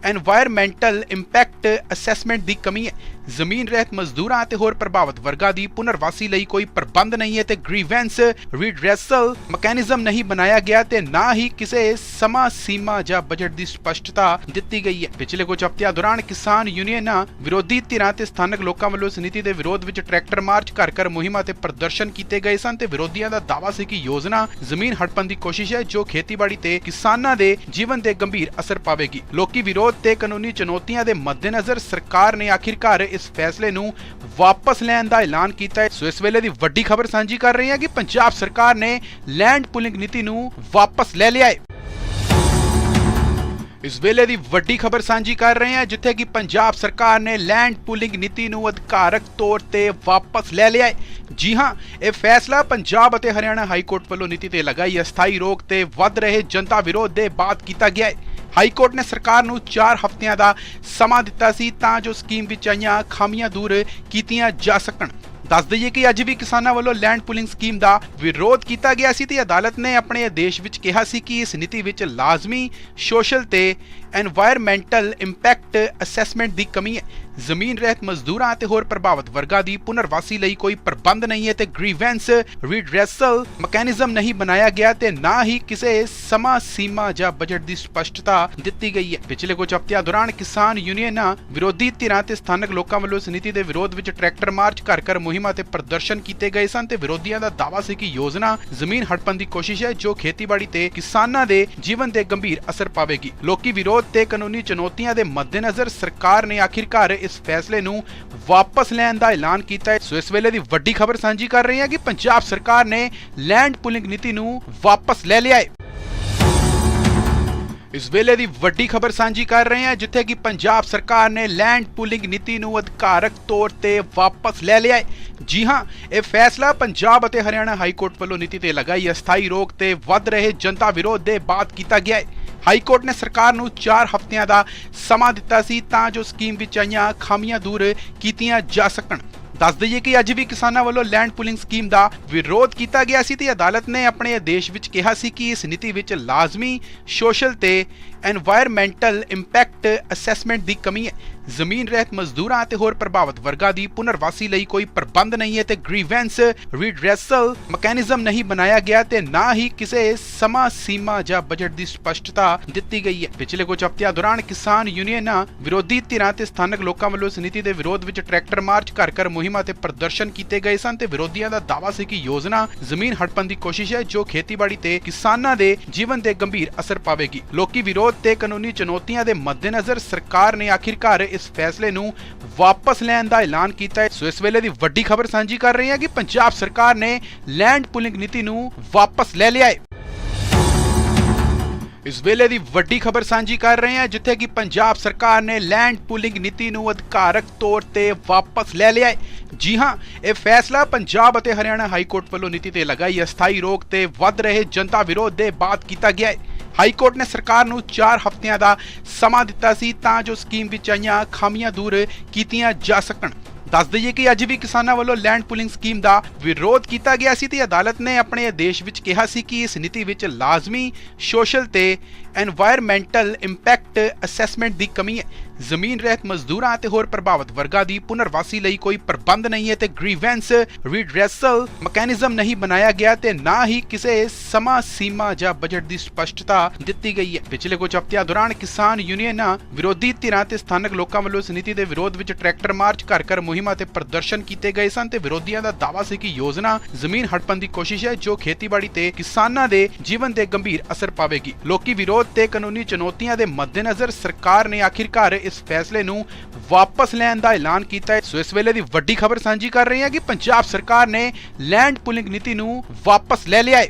A: এনवायरमेंटल ਇੰਪੈਕਟ ਅਸੈਸਮੈਂਟ ਦੀ ਕਮੀ ਹੈ। ਜ਼ਮੀਨ ਰਹਿਤ ਮਜ਼ਦੂਰਾਂ ਅਤੇ ਹੋਰ ਪ੍ਰਭਾਵਿਤ ਵਰਗਾਂ ਦੀ ਪੁਨਰਵਾਸੀ ਲਈ ਕੋਈ ਪ੍ਰਬੰਧ ਨਹੀਂ ਹੈ ਤੇ ਗ੍ਰੀਵੈਂਸ ਰੀਡਰੈਸਲ ਮੈਕੈਨਿਜ਼ਮ ਨਹੀਂ ਬਣਾਇਆ ਗਿਆ ਤੇ ਨਾ ਹੀ ਕਿਸੇ ਸਮਾਂ ਸੀਮਾ ਜਾਂ ਬਜਟ ਦੀ ਸਪਸ਼ਟਤਾ ਦਿੱਤੀ ਗਈ ਹੈ। ਪਿਛਲੇ ਕੁਝ ਹਫ਼ਤਿਆਂ ਦੌਰਾਨ ਕਿਸਾਨ ਯੂਨੀਅਨਾਂ ਵਿਰੋਧੀ ਧਿਰਾਂ ਤੇ ਸਥਾਨਕ ਲੋਕਾਂ ਵੱਲੋਂ ਇਸ ਨੀਤੀ ਦੇ ਵਿਰੋਧ ਵਿੱਚ ਟਰੈਕਟਰ ਮਾਰਚ, ਘਰ ਘਰ ਮੁਹਿੰਮਾਂ ਤੇ ਪ੍ਰਦਰਸ਼ਨ ਕੀਤੇ ਗਏ ਸਨ ਤੇ ਵਿਰੋਧੀਆਂ ਦਾ ਦਾਅਵਾ ਸੀ ਕਿ ਯੋਜਨਾ ਜ਼ਮੀਨ ਹੜਪਣ ਦੀ ਕੋਸ਼ਿਸ਼ ਹੈ ਜੋ ਖੇਤੀਬਾੜੀ ਤੇ ਕਿਸਾਨਾਂ ਦੇ ਜੀਵਨ ਤੇ ਗੰਭੀਰ ਅਸਰ ਪਾਵੇਗੀ। ਲੋਕੀ ਵਿਰੋਧ ਤੇ ਕਾਨੂੰਨੀ ਚੁਣੌਤੀਆਂ ਦੇ ਮੱਦੇਨਜ਼ਰ ਸਰਕਾਰ ਨੇ ਆਖਿਰਕਾਰ ਇਸ ਫੈਸਲੇ ਨੂੰ ਵਾਪਸ ਲੈਣ ਦਾ ਐਲਾਨ ਕੀਤਾ ਹੈ। ਸੋ ਇਸ ਵੇਲੇ ਦੀ ਵੱਡੀ ਖਬਰ ਸਾਂਝੀ ਕਰ ਰਹੇ ਹਾਂ ਕਿ ਪੰਜਾਬ ਸਰਕਾਰ ਨੇ ਲੈਂਡ ਪੁਲਿੰਗ ਨੀਤੀ ਨੂੰ ਵਾਪਸ ਲੈ ਲਿਆ ਹੈ। ਇਸ ਵੇਲੇ ਦੀ ਵੱਡੀ ਖਬਰ ਸਾਂਝੀ ਕਰ ਰਹੇ ਹਾਂ, ਜਿੱਥੇ ਕਿ ਪੰਜਾਬ ਸਰਕਾਰ ਨੇ ਲੈਂਡ ਪੂਲਿੰਗ ਨੀਤੀ ਨੂੰ ਅਧਿਕਾਰਕ ਤੌਰ ਤੇ ਵਾਪਸ ਲੈ ਲਿਆ ਹੈ। ਜੀ ਹਾਂ, ਇਹ ਫੈਸਲਾ ਪੰਜਾਬ ਅਤੇ ਹਰਿਆਣਾ ਹਾਈ ਕੋਰਟ ਵੱਲੋਂ ਨੀਤੀ ਤੇ ਲਗਾਈ ਅਸਥਾਈ ਰੋਕ ਤੇ ਵੱਧ ਰਹੇ ਜਨਤਾ ਵਿਰੋਧ ਦੇ ਬਾਅਦ ਕੀਤਾ ਗਿਆ ਹੈ। ਹਾਈ ਕੋਰਟ ਨੇ ਸਰਕਾਰ ਨੂੰ 4 ਹਫ਼ਤਿਆਂ ਦਾ ਸਮਾਂ ਦਿੱਤਾ ਸੀ ਤਾਂ ਜੋ ਸਕੀਮ ਵਿੱਚ ਆਈਆਂ ਖਾਮੀਆਂ ਦੂਰ ਕੀਤੀਆਂ ਜਾ ਸਕਣ। ਦੱਸ ਦਈਏ ਕਿ ਅੱਜ ਵੀ ਕਿਸਾਨਾਂ ਵੱਲੋਂ ਲੈਂਡ ਪੂਲਿੰਗ ਸਕੀਮ ਦਾ ਵਿਰੋਧ ਕੀਤਾ ਗਿਆ ਸੀ ਤੇ ਅਦਾਲਤ ਨੇ ਆਪਣੇ ਆਦੇਸ਼ ਵਿੱਚ ਕਿਹਾ ਸੀ ਕਿ ਇਸ ਨੀਤੀ ਵਿੱਚ ਲਾਜ਼ਮੀ ਸੋਸ਼ਲ ਤੇ এনवायरमेंटल ਇੰਪੈਕਟ ਅਸੈਸਮੈਂਟ ਦੀ ਕਮੀ ਹੈ। ਜ਼ਮੀਨ ਰਹਿਤ ਮਜ਼ਦੂਰਾਂ ਅਤੇ ਹੋਰ ਪ੍ਰਭਾਵਿਤ ਵਰਗਾਂ ਦੀ ਪੁਨਰਵਾਸੀ ਲਈ ਕੋਈ ਪ੍ਰਬੰਧ ਨਹੀਂ ਹੈ ਤੇ ਗ੍ਰੀਵੈਂਸ ਰੀਡਰੈਸਲ ਮੈਕੈਨਿਜ਼ਮ ਨਹੀਂ ਬਣਾਇਆ ਗਿਆ ਤੇ ਨਾ ਹੀ ਕਿਸੇ ਸਮਾਂ ਸੀਮਾ ਜਾਂ ਬਜਟ ਦੀ ਸਪਸ਼ਟਤਾ ਦਿੱਤੀ ਗਈ ਹੈ। ਪਿਛਲੇ ਕੁਝ ਹਫ਼ਤਿਆਂ ਦੌਰਾਨ ਕਿਸਾਨ ਯੂਨੀਅਨਾਂ ਵਿਰੋਧੀ ਧਿਰਾਂ ਤੇ ਸਥਾਨਕ ਲੋਕਾਂ ਵੱਲੋਂ ਇਸ ਨੀਤੀ ਦੇ ਵਿਰੋਧ ਵਿੱਚ ਟਰੈਕਟਰ ਮਾਰਚ, ਘਰ ਘਰ ਮੁਹਿੰਮਾਂ ਤੇ ਪ੍ਰਦਰਸ਼ਨ ਕੀਤੇ ਗਏ ਸਨ ਤੇ ਵਿਰੋਧੀਆਂ ਦਾ ਦਾਅਵਾ ਸੀ ਕਿ ਯੋਜਨਾ ਜ਼ਮੀਨ ਹੜਪਣ ਦੀ ਕੋਸ਼ਿਸ਼ ਹੈ, ਜੋ ਖੇਤੀਬਾੜੀ ਤੇ ਕਿਸਾਨਾਂ ਦੇ ਜੀਵਨ ਤੇ ਗੰਭੀਰ ਅਸਰ ਪਾਵੇਗੀ। ਲੋਕੀ ਵਿਰੋਧ ਤੇ ਕਾਨੂੰਨੀ ਚੁਣੌਤੀਆਂ ਦੇ ਮੱਦੇਨਜ਼ਰ ਸਰਕਾਰ ਨੇ ਆਖਿਰਕਾਰ ਇਸ ਫੈਸਲੇ ਨੂੰ ਵਾਪਸ ਲੈਣ ਦਾ ਐਲਾਨ ਕੀਤਾ ਹੈ। ਸੋ ਇਸ ਵੇਲੇ ਦੀ ਵੱਡੀ ਖਬਰ ਸਾਂਝੀ ਕਰ ਰਹੇ ਹਾਂ ਕਿ ਪੰਜਾਬ ਸਰਕਾਰ ਨੇ ਲੈਂਡ ਪੁਲਿੰਗ ਨੀਤੀ ਨੂੰ ਵਾਪਸ ਲੈ ਲਿਆ ਹੈ। ਇਸ ਵੇਲੇ ਦੀ ਵੱਡੀ ਖਬਰ ਸਾਂਝੀ ਕਰ ਰਹੇ ਹਾਂ, ਜਿੱਥੇ ਕਿ ਪੰਜਾਬ ਸਰਕਾਰ ਨੇ ਲੈਂਡ ਪੂਲਿੰਗ ਨੀਤੀ ਨੂੰ ਅਧਿਕਾਰਕ ਤੌਰ ਤੇ ਵਾਪਸ ਲੈ ਲਿਆ ਹੈ। ਜੀ ਹਾਂ, ਇਹ ਫੈਸਲਾ ਪੰਜਾਬ ਅਤੇ ਹਰਿਆਣਾ ਹਾਈ ਕੋਰਟ ਵੱਲੋਂ ਨੀਤੀ ਤੇ ਲਗਾਈ ਅਸਥਾਈ ਰੋਕ ਤੇ ਵੱਧ ਰਹੇ ਜਨਤਾ ਵਿਰੋਧ ਦੇ ਬਾਅਦ ਕੀਤਾ ਗਿਆ ਹੈ। ਹਾਈ ਕੋਰਟ ਨੇ ਸਰਕਾਰ ਨੂੰ 4 ਹਫ਼ਤਿਆਂ ਦਾ ਸਮਾਂ ਦਿੱਤਾ ਸੀ ਤਾਂ ਜੋ ਸਕੀਮ ਵਿੱਚ ਆਈਆਂ ਖਾਮੀਆਂ ਦੂਰ ਕੀਤੀਆਂ ਜਾ ਸਕਣ। ਦੱਸ ਦਈਏ ਕਿ ਅੱਜ ਵੀ ਕਿਸਾਨਾਂ ਵੱਲੋਂ ਲੈਂਡ ਪੁਲਿੰਗ ਸਕੀਮ ਦਾ ਵਿਰੋਧ ਕੀਤਾ ਗਿਆ ਸੀ ਤੇ ਅਦਾਲਤ ਨੇ ਆਪਣੇ ਆਦੇਸ਼ ਵਿੱਚ ਕਿਹਾ ਸੀ ਕਿ ਇਸ ਨੀਤੀ ਵਿੱਚ ਲਾਜ਼ਮੀ ਸੋਸ਼ਲ ਤੇ এਨवायरमेंटਲ ਇੰਪੈਕਟ ਅਸੈਸਮੈਂਟ ਦੀ ਕਮੀ ਹੈ। ਜ਼ਮੀਨ ਰਹਿਤ ਮਜ਼ਦੂਰਾਂ ਅਤੇ ਹੋਰ ਪ੍ਰਭਾਵਿਤ ਵਰਗਾਂ ਦੀ ਪੁਨਰਵਾਸੀ ਲਈ ਕੋਈ ਪ੍ਰਬੰਧ ਨਹੀਂ ਹੈ ਤੇ ਗ੍ਰੀਵੈਂਸ ਰੀਡਰੈਸਲ ਮੈਕੈਨਿਜ਼ਮ ਨਹੀਂ ਬਣਾਇਆ ਗਿਆ ਤੇ ਨਾ ਹੀ ਕਿਸੇ ਸਮਾਂ ਸੀਮਾ ਜਾਂ ਬਜਟ ਦੀ ਸਪਸ਼ਟਤਾ ਦਿੱਤੀ ਗਈ ਹੈ। ਪਿਛਲੇ ਕੁਝ ਹਫ਼ਤਿਆਂ ਦੌਰਾਨ ਕਿਸਾਨ ਯੂਨੀਅਨਾਂ ਵਿਰੋਧੀ ਧਿਰਾਂ ਤੇ ਸਥਾਨਕ ਲੋਕਾਂ ਵੱਲੋਂ ਇਸ ਨੀਤੀ ਦੇ ਵਿਰੋਧ ਵਿੱਚ ਟਰੈਕਟਰ ਮਾਰਚ, ਘਰ ਘਰ ਮੁਹਿੰਮਾਂ ਤੇ ਪ੍ਰਦਰਸ਼ਨ ਕੀਤੇ ਗਏ ਸਨ ਤੇ ਵਿਰੋਧੀਆਂ ਦਾ ਦਾਅਵਾ ਸੀ ਕਿ ਯੋਜਨਾ ਜ਼ਮੀਨ ਹੜਪਣ ਦੀ ਕੋਸ਼ਿਸ਼ ਹੈ ਜੋ ਖੇਤੀਬਾੜੀ ਤੇ ਕਿਸਾਨਾਂ ਦੇ ਜੀਵਨ ਤੇ ਗੰਭੀਰ ਅਸਰ ਪਾਵੇਗੀ। ਲੋਕੀ ਵਿਰੋਧ ਤੇ ਕਾਨੂੰਨੀ ਚੁਣੌਤੀਆਂ ਦੇ ਮੱਦੇਨਜ਼ਰ ਸਰਕਾਰ ਨੇ ਆਖਿਰਕਾਰ ਇਸ ਫੈਸਲੇ ਨੂੰ ਵਾਪਸ ਲੈਣ ਦਾ ਐਲਾਨ ਕੀਤਾ ਹੈ। ਸੋ ਇਸ ਵੇਲੇ ਦੀ ਵੱਡੀ ਖਬਰ ਸਾਂਝੀ ਕਰ ਰਹੇ ਹਾਂ ਕਿ ਪੰਜਾਬ ਸਰਕਾਰ ਨੇ ਲੈਂਡ ਪੁਲਿੰਗ ਨੀਤੀ ਨੂੰ ਵਾਪਸ ਲੈ ਲਿਆ ਹੈ। ਇਸ ਵੇਲੇ ਦੀ ਵੱਡੀ ਖਬਰ ਸਾਂਝੀ ਕਰ ਰਹੇ ਹਾਂ ਜਿੱਥੇ ਕਿ ਪੰਜਾਬ ਸਰਕਾਰ ਨੇ ਲੈਂਡ ਪੂਲਿੰਗ ਨੀਤੀ ਨੂੰ ਅਧਿਕਾਰਕ ਤੌਰ ਤੇ ਵਾਪਸ ਲੈ ਲਿਆ ਹੈ। ਜੀ ਹਾਂ, ਇਹ ਫੈਸਲਾ ਪੰਜਾਬ ਅਤੇ ਹਰਿਆਣਾ ਹਾਈ ਕੋਰਟ ਵੱਲੋਂ ਨੀਤੀ ਤੇ ਲਗਾਈ ਅਸਥਾਈ ਰੋਕ ਤੇ ਵੱਧ ਰਹੇ ਜਨਤਾ ਵਿਰੋਧ ਦੇ ਬਾਅਦ ਕੀਤਾ ਗਿਆ ਹੈ। ਹਾਈ ਕੋਰਟ ਨੇ ਸਰਕਾਰ ਨੂੰ 4 ਹਫ਼ਤਿਆਂ ਦਾ ਸਮਾਂ ਦਿੱਤਾ ਸੀ ਤਾਂ ਜੋ ਸਕੀਮ ਵਿੱਚ ਆਈਆਂ ਖਾਮੀਆਂ ਦੂਰ ਕੀਤੀਆਂ ਜਾ ਸਕਣ। ਦੱਸ ਦਈਏ ਕਿ ਅੱਜ ਵੀ ਕਿਸਾਨਾਂ ਵੱਲੋਂ ਲੈਂਡ ਪੁਲਿੰਗ ਸਕੀਮ ਦਾ ਵਿਰੋਧ ਕੀਤਾ ਗਿਆ ਸੀ ਤੇ ਅਦਾਲਤ ਨੇ ਆਪਣੇ ਆਦੇਸ਼ ਵਿੱਚ ਕਿਹਾ ਸੀ ਕਿ ਇਸ ਨੀਤੀ ਵਿੱਚ ਲਾਜ਼ਮੀ ਸੋਸ਼ਲ ਤੇ এনवायरमेंटल ਇੰਪੈਕਟ ਅਸੈਸਮੈਂਟ ਦੀ ਕਮੀ ਹੈ। ਜ਼ਮੀਨ ਰਹਿਤ ਮਜ਼ਦੂਰਾਂ ਅਤੇ ਹੋਰ ਪ੍ਰਭਾਵਿਤ ਵਰਗਾਂ ਦੀ ਪੁਨਰਵਾਸੀ ਲਈ ਕੋਈ ਪ੍ਰਬੰਧ ਨਹੀਂ ਹੈ ਤੇ ਗ੍ਰੀਵੈਂਸ ਰੀਡਰੈਸਲ ਮੈਕੈਨਿਜ਼ਮ ਨਹੀਂ ਬਣਾਇਆ ਗਿਆ ਤੇ ਨਾ ਹੀ ਕਿਸੇ ਸਮਾਂ ਸੀਮਾ ਜਾਂ ਬਜਟ ਦੀ ਸਪਸ਼ਟਤਾ ਦਿੱਤੀ ਗਈ ਹੈ। ਪਿਛਲੇ ਕੁਝ ਹਫ਼ਤਿਆਂ ਦੌਰਾਨ ਕਿਸਾਨ ਯੂਨੀਅਨਾਂ ਵਿਰੋਧੀ ਧਿਰਾਂ ਤੇ ਸਥਾਨਕ ਲੋਕਾਂ ਵੱਲੋਂ ਇਸ ਨੀਤੀ ਦੇ ਵਿਰੋਧ ਵਿੱਚ ਟਰੈਕਟਰ ਮਾਰਚ ਘਰ ਘਰ ਮੁਹਿੰਮਾਂ ਤੇ ਪ੍ਰਦਰਸ਼ਨ ਕੀਤੇ ਗਏ ਸਨ ਤੇ ਵਿਰੋਧੀਆਂ ਦਾ ਦਾਅਵਾ ਸੀ ਕਿ ਯੋਜਨਾ ਜ਼ਮੀਨ ਹੜਪਣ ਦੀ ਕੋਸ਼ਿਸ਼ ਹੈ, ਜੋ ਖੇਤੀਬਾੜੀ ਤੇ ਕਿਸਾਨਾਂ ਦੇ ਜੀਵਨ ਤੇ ਗੰਭੀਰ ਅਸਰ ਪਾਵੇਗੀ। ਲੋਕੀ ਵਿਰੋਧ ਤੇ ਕਾਨੂੰਨੀ ਚੁਣੌਤੀਆਂ ਦੇ ਮੱਦੇਨਜ਼ਰ ਸਰਕਾਰ ਨੇ ਆਖਿਰਕਾਰ ਇਸ ਫੈਸਲੇ ਨੂੰ ਵਾਪਸ ਲੈਣ ਦਾ ਐਲਾਨ ਕੀਤਾ ਹੈ। ਸੋ ਇਸ ਵੇਲੇ ਦੀ ਵੱਡੀ ਖਬਰ ਸਾਂਝੀ ਕਰ ਰਹੇ ਹਾਂ ਕਿ ਪੰਜਾਬ ਸਰਕਾਰ ਨੇ ਲੈਂਡ ਪੁਲਿੰਗ ਨੀਤੀ ਨੂੰ ਵਾਪਸ ਲੈ ਲਿਆ ਹੈ।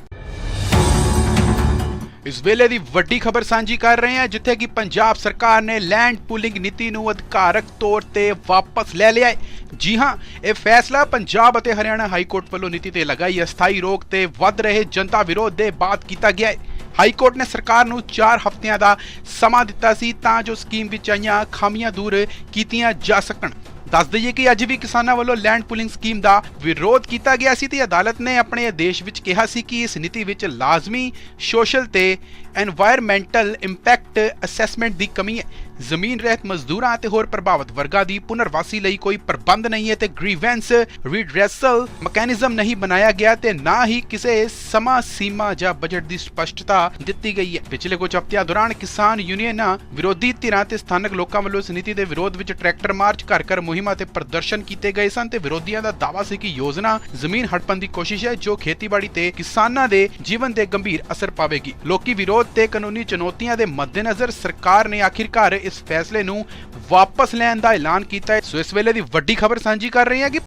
A: ਇਸ ਵੇਲੇ ਦੀ ਵੱਡੀ ਖਬਰ ਸਾਂਝੀ ਕਰ ਰਹੇ ਹਾਂ, ਜਿੱਥੇ ਕਿ ਪੰਜਾਬ ਸਰਕਾਰ ਨੇ ਲੈਂਡ ਪੂਲਿੰਗ ਨੀਤੀ ਨੂੰ ਅਧਿਕਾਰਕ ਤੌਰ ਤੇ ਵਾਪਸ ਲੈ ਲਿਆ ਹੈ। ਜੀ ਹਾਂ, ਇਹ ਫੈਸਲਾ ਪੰਜਾਬ ਅਤੇ ਹਰਿਆਣਾ ਹਾਈ ਕੋਰਟ ਵੱਲੋਂ ਨੀਤੀ ਤੇ ਲਗਾਈ ਅਸਥਾਈ ਰੋਕ ਤੇ ਵੱਧ ਰਹੇ ਜਨਤਾ ਵਿਰੋਧ ਦੇ ਬਾਅਦ ਕੀਤਾ ਗਿਆ ਹੈ। ਹਾਈ ਕੋਰਟ ਨੇ ਸਰਕਾਰ ਨੂੰ 4 ਹਫ਼ਤਿਆਂ ਦਾ ਸਮਾਂ ਦਿੱਤਾ ਸੀ ਤਾਂ ਜੋ ਸਕੀਮ ਵਿੱਚ ਆਈਆਂ ਖਾਮੀਆਂ ਦੂਰ ਕੀਤੀਆਂ ਜਾ ਸਕਣ। ਦੱਸ ਦਈਏ ਕਿ ਅੱਜ ਵੀ ਕਿਸਾਨਾਂ ਵੱਲੋਂ ਲੈਂਡ ਪੁਲਿੰਗ ਸਕੀਮ ਦਾ ਵਿਰੋਧ ਕੀਤਾ ਗਿਆ ਸੀ ਤੇ ਅਦਾਲਤ ਨੇ ਆਪਣੇ ਆਦੇਸ਼ ਵਿੱਚ ਕਿਹਾ ਸੀ ਕਿ ਇਸ ਨੀਤੀ ਵਿੱਚ ਲਾਜ਼ਮੀ ਸੋਸ਼ਲ ਤੇ এনवायरमेंटल ਇੰਪੈਕਟ ਅਸੈਸਮੈਂਟ ਦੀ ਕਮੀ ਹੈ। ਜ਼ਮੀਨ ਰਹਿਤ ਮਜ਼ਦੂਰਾਂ ਅਤੇ ਹੋਰ ਪ੍ਰਭਾਵਿਤ ਵਰਗਾਂ ਦੀ ਪੁਨਰਵਾਸੀ ਲਈ ਕੋਈ ਪ੍ਰਬੰਧ ਨਹੀਂ ਹੈ ਤੇ ਗ੍ਰੀਵੈਂਸ ਰੀਡਰੈਸਲ ਮੈਕੈਨਿਜ਼ਮ ਨਹੀਂ ਬਣਾਇਆ ਗਿਆ ਤੇ ਨਾ ਹੀ ਕਿਸੇ ਸਮਾਂ ਸੀਮਾ ਜਾਂ ਬਜਟ ਦੀ ਸਪਸ਼ਟਤਾ ਦਿੱਤੀ ਗਈ ਹੈ। ਪਿਛਲੇ ਕੁਝ ਹਫ਼ਤਿਆਂ ਦੌਰਾਨ ਕਿਸਾਨ ਯੂਨੀਅਨਾਂ ਵਿਰੋਧੀ ਧਿਰਾਂ ਤੇ ਸਥਾਨਕ ਲੋਕਾਂ ਵੱਲੋਂ ਇਸ ਨੀਤੀ ਦੇ ਵਿਰੋਧ ਵਿੱਚ ਟਰੈਕਟਰ ਮਾਰਚ ਘਰ ਘਰ ਮੁਹਿੰਮਾਂ ਤੇ ਪ੍ਰਦਰਸ਼ਨ ਕੀਤੇ ਗਏ ਸਨ ਤੇ ਵਿਰੋਧੀਆਂ ਦਾ ਦਾਅਵਾ ਸੀ ਕਿ ਯੋਜਨਾ ਜ਼ਮੀਨ ਹੜਪਣ ਦੀ ਕੋਸ਼ਿਸ਼ ਹੈ, ਜੋ ਖੇਤੀਬਾੜੀ ਤੇ ਕਿਸਾਨਾਂ ਦੇ ਜੀਵਨ ਤੇ ਗੰਭੀਰ ਅਸਰ ਪਾਵੇਗੀ। ਲੋਕੀ ਵਿਰੋਧ ਤੇ ਕਾਨੂੰਨੀ ਚੁਣੌਤੀਆਂ ਦੇ ਮੱਦੇਨਜ਼ਰ ਸਰਕਾਰ ਨੇ ਆਖਿਰਕਾਰ ਇਸ ਫੈਸਲੇ ਨੂੰ ਵਾਪਸ ਲੈਣ ਦਾ ਐਲਾਨ ਕੀਤਾ ਹੈ। ਸੋ ਇਸ ਵੇਲੇ ਦੀ ਵੱਡੀ ਖਬਰ ਸਾਂਝੀ ਕਰ ਰਹੇ ਹਾਂ ਕਿ